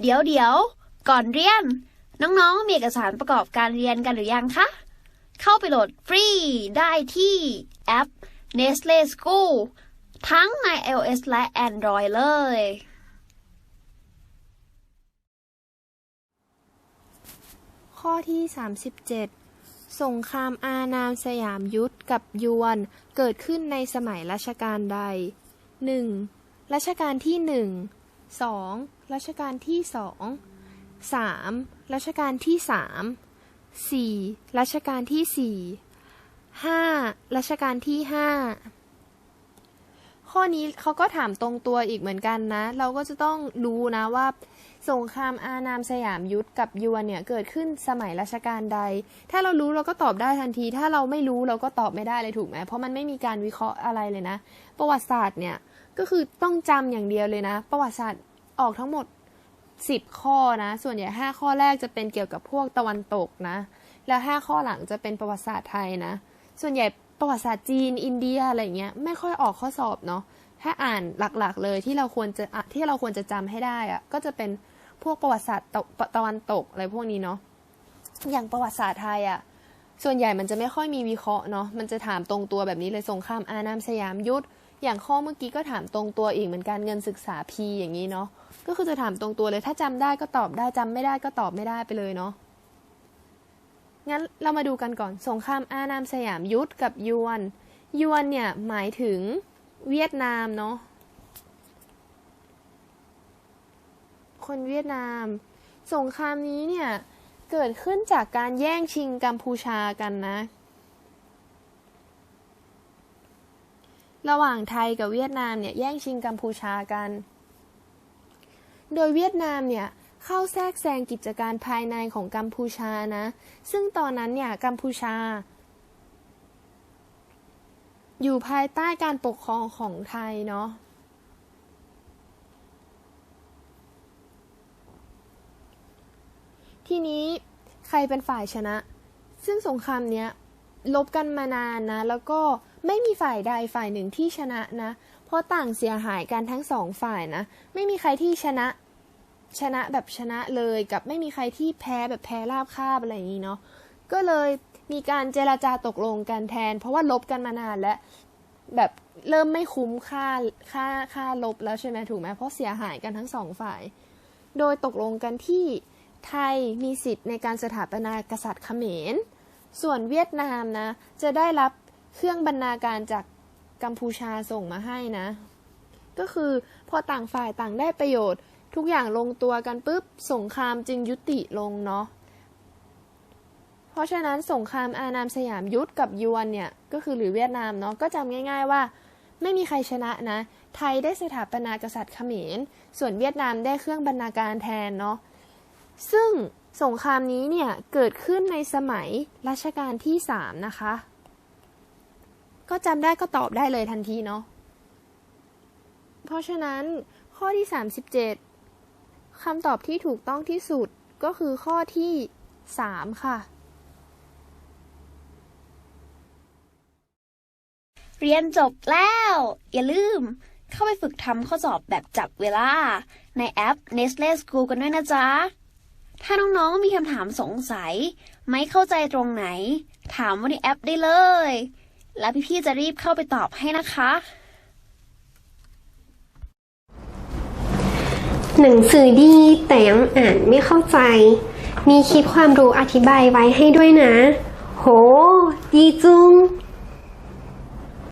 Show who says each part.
Speaker 1: เดี๋ยวเดี๋ยวก่อนเรียน น้องๆ มีเอกสารประกอบการเรียนกันหรือยังคะ เข้าไปโหลดฟรีได้ที่แอป Nestle School ทั้งใน iOS และ Android เลย
Speaker 2: ข้อที่ 37 สงครามอานามสยามยุทธกับยวน เกิดขึ้นในสมัยรัชกาลใด 1. รัชกาลที่ 1 2. รัชกาลที่2 3. รัชกาลที่3 4. รัชกาลที่4 5. รัชกาลที่5ข้อนี้เขาก็ถามตรงตัวอีกเหมือนกันนะ เราก็จะต้องรู้นะว่า สงครามอานามสยามยุทธกับยวนเนี่ยเกิดขึ้นสมัยรัชกาลใด ถ้าเรารู้เราก็ตอบได้ทันที ถ้าเราไม่รู้เราก็ตอบไม่ได้เลยถูกไหมเพราะมันไม่มีการวิเคราะห์อะไรเลยนะ ประวัติศาสตร์เนี่ยก็คือต้องจำอย่างเดียวเลยนะ ประวัติศาสตร์ ออกทั้งหมด 10 ข้อนะ ส่วนใหญ่ 5 ข้อแรกจะเป็นเกี่ยวกับพวกตะวันตกนะ แล้ว 5 ข้อหลังจะเป็นประวัติศาสตร์ไทยนะ ส่วนใหญ่ประวัติศาสตร์จีน อินเดียอะไรเงี้ยไม่ค่อยออกข้อสอบเนาะ ถ้าอ่านหลักๆเลยที่เราควรจะที่เราควรจะจำให้ได้อะก็จะเป็นพวกประวัติศาสตร์ตะตะวันตกอะไรพวกนี้เนาะ อย่างประวัติศาสตร์ไทยอะส่วนใหญ่มันจะไม่ค่อยมีวิเคราะห์เนาะ มันจะถามตรงตัวแบบนี้เลยสงครามอานามสยามยุทธ อย่างข้อเมื่อกี้ก็ถามตรงตัวอีกเหมือนกันเงินศึกษาพีอย่างนี้เนาะก็คือจะถามตรงตัวเลย ถ้าจำได้ก็ตอบได้จำไม่ได้ก็ตอบไม่ได้ไปเลยเนาะงั้นเรามาดูกันก่อนสงครามอานามสยามยุทธกับยวนยวนเนี่ยหมายถึงเวียดนามเนาะคนเวียดนาม สงครามนี้เนี่ยเกิดขึ้นจากการแย่งชิงกัมพูชากันนะ ระหว่างไทยกับเวียดนามเนี่ยแย่งชิงกัมพูชากัน โดยเวียดนามเนี่ยเข้าแทรกแซงกิจการภายในของกัมพูชานะ ซึ่งตอนนั้นเนี่ยกัมพูชา อยู่ภายใต้การปกครองของไทยเนาะทีนี้ใครเป็นฝ่ายชนะ ซึ่งสงครามเนี้ยลบกันมานานนะ แล้วก็ ไม่มีฝ่ายใดฝ่ายหนึ่งที่ชนะนะ เพราะต่างเสียหายกันทั้งสองฝ่ายนะ ไม่มีใครที่ชนะชนะแบบชนะเลยกับไม่มีใครที่แพ้แบบแพ้ราบคาบอะไรอย่างนี้เนาะ ก็เลยมีการเจราจาตกลงกันแทน เพราะว่าลบกันมานานแล้วแบบเริ่มไม่คุ้มค่าค่าค่าลบแล้วใช่ไหมถูกไหมเพราะเสียหายกันทั้งสองฝ่าย โดยตกลงกันที่ไทยมีสิทธิ์ในการสถาปนากษัตริย์เขมร ส่วนเวียดนามนะจะได้รับ เครื่องบรรณาการจากกัมพูชาส่งมาให้นะ ก็คือพอต่างฝ่ายต่างได้ประโยชน์ ทุกอย่างลงตัวกันปุ๊บสงครามจึงยุติลงเนาะเพราะฉะนั้นสงครามอานามสยามยุทธกับยวนเนี่ยก็คือหรือเวียดนามเนาะก็จำง่าย ๆว่า ไม่มีใครชนะนะ ไทยได้สถาปนากษัตริย์เขมร ส่วนเวียดนามได้เครื่องบรรณาการแทนเนาะซึ่งสงครามนี้เนี่ยเกิดขึ้นในสมัยรัชกาลที่สามนะคะ ก็จำได้ก็ตอบได้เลยทันทีเนาะ เพราะฉะนั้นข้อที่ 37คำตอบที่ถูกต้องที่สุดก็คือข้อที่ 3 ค่ะ
Speaker 1: เรียนจบแล้ว อย่าลืม เข้าไปฝึกทำข้อสอบแบบจับเวลา ในแอป Nestle School กันด้วยนะจ๊ะ ถ้าน้องๆมีคำถามสงสัย ไม่เข้าใจตรงไหน ถามว่าในแอปได้เลย แล้วพี่ๆจะรีบเข้าไปตอบให้นะคะ
Speaker 3: หนังสือดีแต่ยังอ่านไม่เข้าใจ มีคลิปความรู้อธิบายไว้ให้ด้วยนะ โห ดีจุง